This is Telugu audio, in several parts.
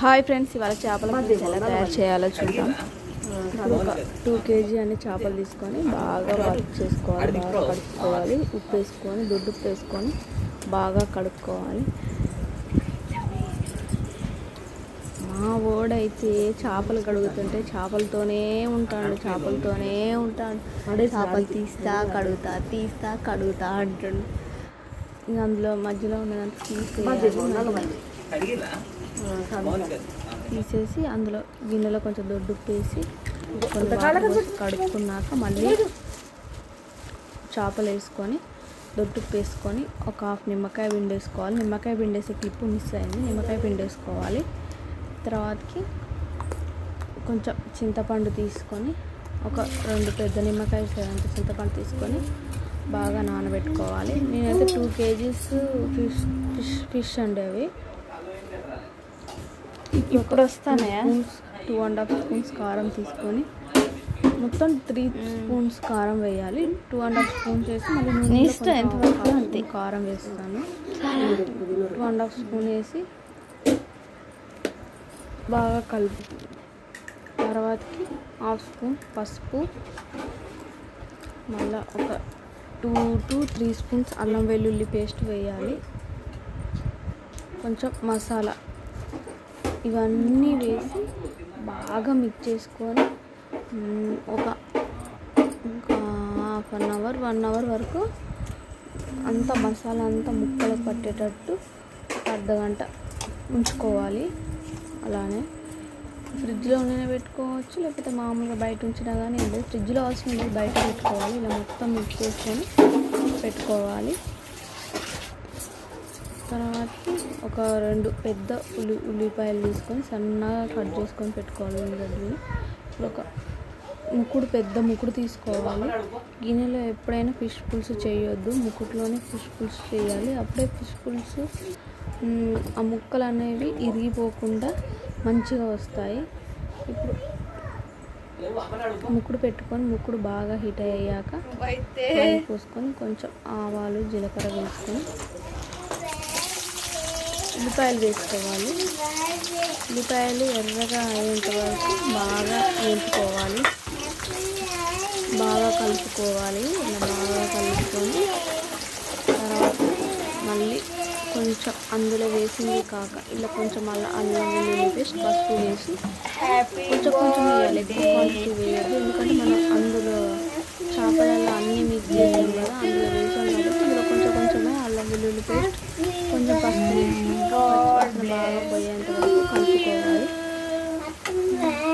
హాయ్ ఫ్రెండ్స్ ఇవాళ చేపల పులుసు ఎలా తయారు చేయాలో చూద్దాం. ఒక టూ కేజీ అన్ని చేపలు తీసుకొని బాగా వర్క్ చేసుకోవాలి బాగా కడుక్కోవాలి. ఉప్పు వేసుకొని దొడ్డు ఉప్పు వేసుకొని బాగా కడుక్కోవాలి. మా ఓడైతే చేపలు కడుగుతుంటే చేపలతోనే ఉంటాడు చేపలతోనే ఉంటాడు. చేపలు తీస్తా కడుగుతా తీస్తా కడుగుతా అంటాడు. అందులో మధ్యలో ఉన్నదంతా తీసేయాలి. తీసేసి అందులో గిన్నెలో కొంచెం దొడ్డు వేసి కడుక్కున్నాక మళ్ళీ చేపలు వేసుకొని దొడ్డు వేసుకొని ఒక హాఫ్ నిమ్మకాయ పిండేసుకోవాలి నిమ్మకాయ పిండేసే క్లిప్పు మిస్ అయింది. నిమ్మకాయ పిండేసుకోవాలి తర్వాతకి కొంచెం చింతపండు తీసుకొని ఒక రెండు పెద్ద నిమ్మకాయ అంత చింతపండు తీసుకొని బాగా నానబెట్టుకోవాలి. నేనైతే two kgs fish fish fish అండి అవి. ఇప్పుడు వస్తానయా టూ అండ్ హాఫ్ స్పూన్స్ కారం తీసుకొని మొత్తం త్రీ స్పూన్స్ కారం వేయాలి. టూ అండ్ హాఫ్ స్పూన్స్ వేసి మళ్ళీ ఎంత స్పూన్ కారం వేస్తాను. టూ అండ్ హాఫ్ స్పూన్ వేసి బాగా కలుపు తర్వాతకి హాఫ్ స్పూన్ పసుపు. మళ్ళా ఒక టూ టు త్రీ స్పూన్స్ అల్లం వెల్లుల్లి పేస్ట్ వేయాలి. కొంచెం మసాలా ఇవన్నీ వేసి బాగా మిక్స్ చేసుకొని ఒక ఒక half an hour one hour వరకు అంత మసాలా అంతా ముక్కలకు పట్టేటట్టు అర్ధ గంట ఉంచుకోవాలి. అలానే ఫ్రిడ్జ్లో పెట్టుకోవచ్చు లేకపోతే మామూలుగా బయట ఉంచినా కానీ ఫ్రిడ్జ్లో అవసరం లేదు బయట పెట్టుకోవాలి. ఇలా మొత్తం మిక్స్ చేసుకొని పెట్టుకోవాలి. తర్వాతకి ఒక రెండు పెద్ద ఉల్లి ఉల్లిపాయలు తీసుకొని సన్నగా కట్ చేసుకొని పెట్టుకోవాలి ఉల్లిగడ్డలు ఇప్పుడు ఒక ముక్కుడు పెద్ద ముక్కుడు తీసుకోవాలి. గిన్నెలో ఎప్పుడైనా ఫిష్ పులుసు చేయొద్దు. ముక్కుడులోనే ఫిష్ పులుసు చేయాలి. అప్పుడే ఫిష్ పులుసు ఆ ముక్కలు అనేవి ఇరిగిపోకుండా మంచిగా వస్తాయి. ఇప్పుడు ముక్కుడు పెట్టుకొని ముక్కుడు బాగా హీట్ అయ్యాక పోసుకొని కొంచెం ఆవాలు జీలకర్ర వేసుకొని ఉల్లిపాయలు వేసుకోవాలి. ఉల్లిపాయలు ఎర్రగా అయ్యేంత వరకు బాగా వేపుకోవాలి. బాగా కలుపుకోవాలి. ఇలా బాగా కలుపుకొని తర్వాత మళ్ళీ కొంచెం అందులో వేసింది కాక ఇలా కొంచెం అలా అల్లం వెల్లుల్లి పేస్ట్ పసుపు వేసి కొంచెం కొంచెం వేయాలి. ఎక్కువ క్వాంటిటీ వేయద్దు. ఎందుకంటే మనం అందులో చేపలలో అన్నీ మిక్స్ చేసాం కదా అందులో వేసాం కాబట్టి ఇందులో కొంచెం కొంచెమే అల్లం వెల్లుల్లి పేస్ట్ కొంచెం పసుపు వేసినాక బాగా పోయేంత వరకు కలుపుకోవాలి.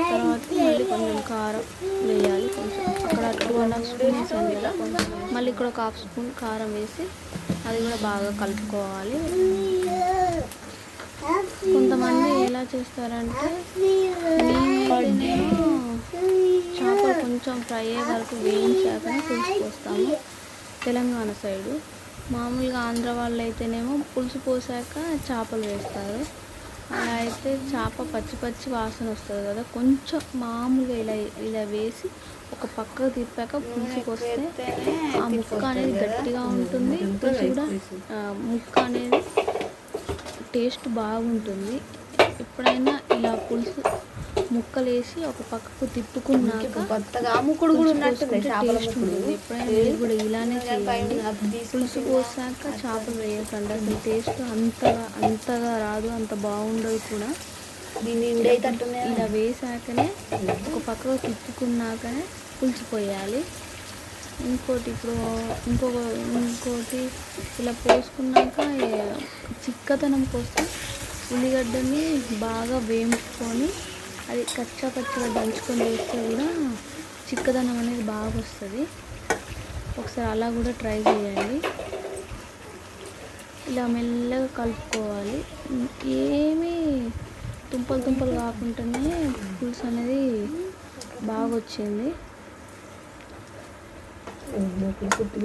తర్వాత మళ్ళీ కొంచెం కారం వేయాలి కొంచెం అక్కడ టూ అండ్ హాఫ్ స్పూన్ వేసాం కదా మళ్ళీ ఇక్కడ ఒక హాఫ్ స్పూన్ కారం వేసి అది కూడా బాగా కలుపుకోవాలి. ఎలా చేస్తారంటే చేపలు కొంచెం ఫ్రై అయ్యే వరకు వేయించాకనే పులుసు పోస్తాము తెలంగాణ సైడు. మామూలుగా ఆంధ్ర వాళ్ళు అయితేనేమో పులుసు పోసాక చేపలు వేస్తారు. అలా అయితే చేప పచ్చి పచ్చి వాసన వస్తుంది కదా. కొంచెం మామూలుగా ఇలా ఇలా వేసి ఒక పక్కకు తిప్పాక పులుసుకి వస్తే ఆ ముక్క అనేది గట్టిగా ఉంటుంది. పులుసు కూడా ముక్క అనేది టేస్ట్ బాగుంటుంది. ఎప్పుడైనా ఇలా పులుసు ముక్కలు వేసి ఒక పక్కకు తిప్పుకున్నాక కూడా ఉన్నట్టుంది చేపల టేస్ట్ ఉంటుంది ఎప్పుడైనా మీరు కూడా ఇలానే చేయండి. పులుసు పోసాక చేపలు వేయకండి. అసలు టేస్ట్ అంతగా అంతగా రాదు అంత బాగుండదు కూడా. దీన్ని ఇలా వేసాకనే ఒక పక్కకు తిప్పుకున్నాకనే పులుసు పోయాలి. ఇంకోటి ఇప్పుడు ఇంకొక ఇంకోటి ఇలా పోసుకున్నాక చిక్కదనం కోసం ఉల్లిగడ్డని బాగా వేయించుకొని అది కచ్చా పచ్చగా దంచుకొని వేస్తే కూడా చిక్కదనం అనేది బాగా వస్తుంది. ఒకసారి అలా కూడా ట్రై చేయండి. ఇలా మెల్లగా కలుపుకోవాలి. ఏమీ తుంపలు తుంపలు కాకుండానే పులుసు అనేది బాగా వచ్చింది.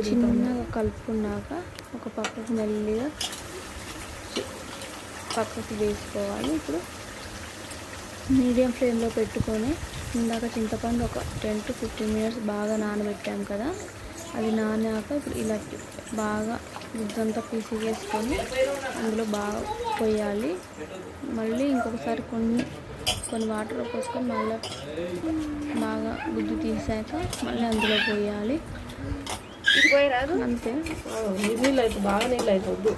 చిన్నగా కలుపుకున్నాక ఒక పక్కకు మెల్లిగా పక్కకు వేసుకోవాలి ఇప్పుడు. మీడియం ఫ్లేమ్లో పెట్టుకొని ఇందాక చింతపండు ఒక టెన్ టు ఫిఫ్టీన్ మినిట్స్ బాగా నానబెట్టాం కదా అది నానాక ఇప్పుడు ఇలా బాగా గుజ్జంతా పీసిగేసుకొని అందులో బాగా పోయాలి. మళ్ళీ ఇంకొకసారి కొన్ని కొన్ని వాటర్ పోసుకొని మళ్ళీ బాగా గుజ్జు తీసాక మళ్ళీ అందులో పోయాలి. అంతే. నీళ్ళు అయితే బాగా నీళ్ళు అయితే వద్దు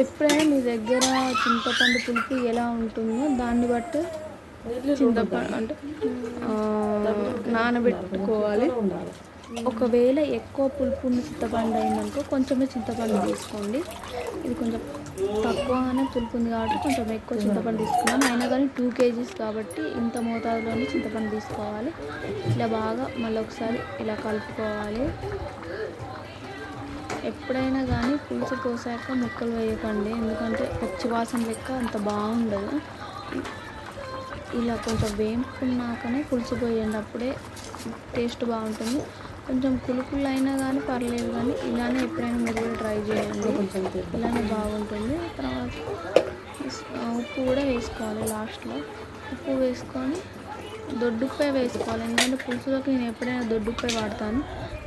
ఎప్పుడైనా మీ దగ్గర చింతపండు పులుపు ఎలా ఉంటుందో దాన్ని బట్టి చింతపండు అంటే నానబెట్టుకోవాలి. ఒకవేళ ఎక్కువ పులుపు ఉన్న చింతపండు అయిందనుకో కొంచెమే చింతపండు తీసుకోండి. ఇది కొంచెం తక్కువగానే పులుపు ఉంది కాబట్టి కొంచెం ఎక్కువ చింతపండు తీసుకున్నాం అయినా కానీ టూ కేజీస్ కాబట్టి ఇంత మోతాదులోనే చింతపండు తీసుకోవాలి. ఇలా బాగా మళ్ళీ ఒకసారి ఇలా కలుపుకోవాలి. ఎప్పుడైనా కానీ పులుసు పోసాక ముక్కలు వేయకండి. ఎందుకంటే పచ్చి వాసన లెక్క అంత బాగుండదు. ఇలా కొంచెం వేపుకున్నాకనే పులుసు పోయండి అప్పుడే టేస్ట్ బాగుంటుంది. కొంచెం పులుపులు అయినా కానీ పర్లేదు కానీ ఇలానే ఎప్పుడైనా మీరు కూడా ట్రై చేయండి. కొంచెం ఇలానే బాగుంటుంది. తర్వాత ఉప్పు కూడా వేసుకోవాలి లాస్ట్లో. ఉప్పు వేసుకొని దొడ్డుప్పే వేసుకోవాలి. ఎందుకంటే పులుసులోకి నేను ఎప్పుడైనా దొడ్డుప్పే వాడతాను.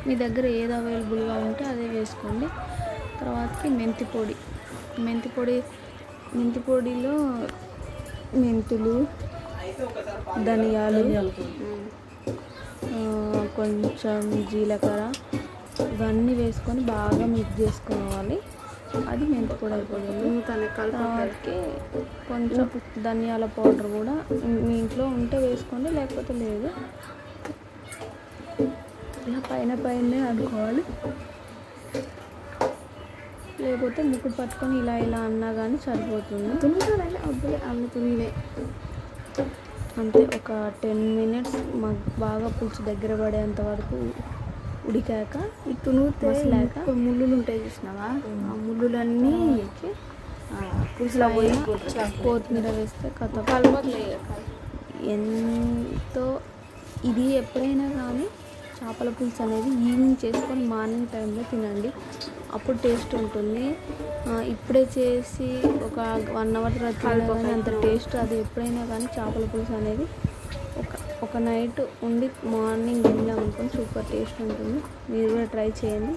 మీ దగ్గర ఏది అవైలబుల్గా ఉంటే అదే వేసుకోండి. తర్వాతకి మెంతి పొడి. మెంతి పొడి మెంతి పొడిలో మెంతులు ధనియాలు కొంచెం జీలకర్ర ఇవన్నీ వేసుకొని బాగా మిక్స్ చేసుకోవాలి. అది మెంతి పొడి అయిపోయింది తన తర్వాతకి కొంచెం ధనియాల పౌడర్ కూడా మీ ఇంట్లో ఉంటే వేసుకోండి లేకపోతే లేదు. ఇలా పైన పైనే అనుకోవాలి లేకపోతే ముక్కుడు పట్టుకొని ఇలా ఇలా అన్నా కానీ సరిపోతుంది. తునుగుతారండి అబ్బులే అన్ని అంతే ఒక టెన్ మినిట్స్ మాకు బాగా పులుసు దగ్గర పడేంత వరకు ఉడికాక ఈ తునుగుతే? ముక్క ముళ్ళులు ఉంటాయి చూసినావా? ఆ ముళ్ళులన్నీ పులుసులో పోయి కొత్తిమీర వేస్తే కథ ఎంతో ఇది ఎప్పుడైనా కానీ చేపల పులుసు అనేది ఈవినింగ్ చేసుకొని మార్నింగ్ టైంలో తినండి. అప్పుడు టేస్ట్ ఉంటుంది. ఇప్పుడే చేసి ఒక వన్ అవర్ తర్వాత అంత టేస్ట్ అది ఎప్పుడైనా కానీ చేపల పులుసు అనేది ఒక ఒక నైట్ ఉండి మార్నింగ్ తిన్నాం అనుకోని సూపర్ టేస్ట్ ఉంటుంది. మీరు కూడా ట్రై చేయండి.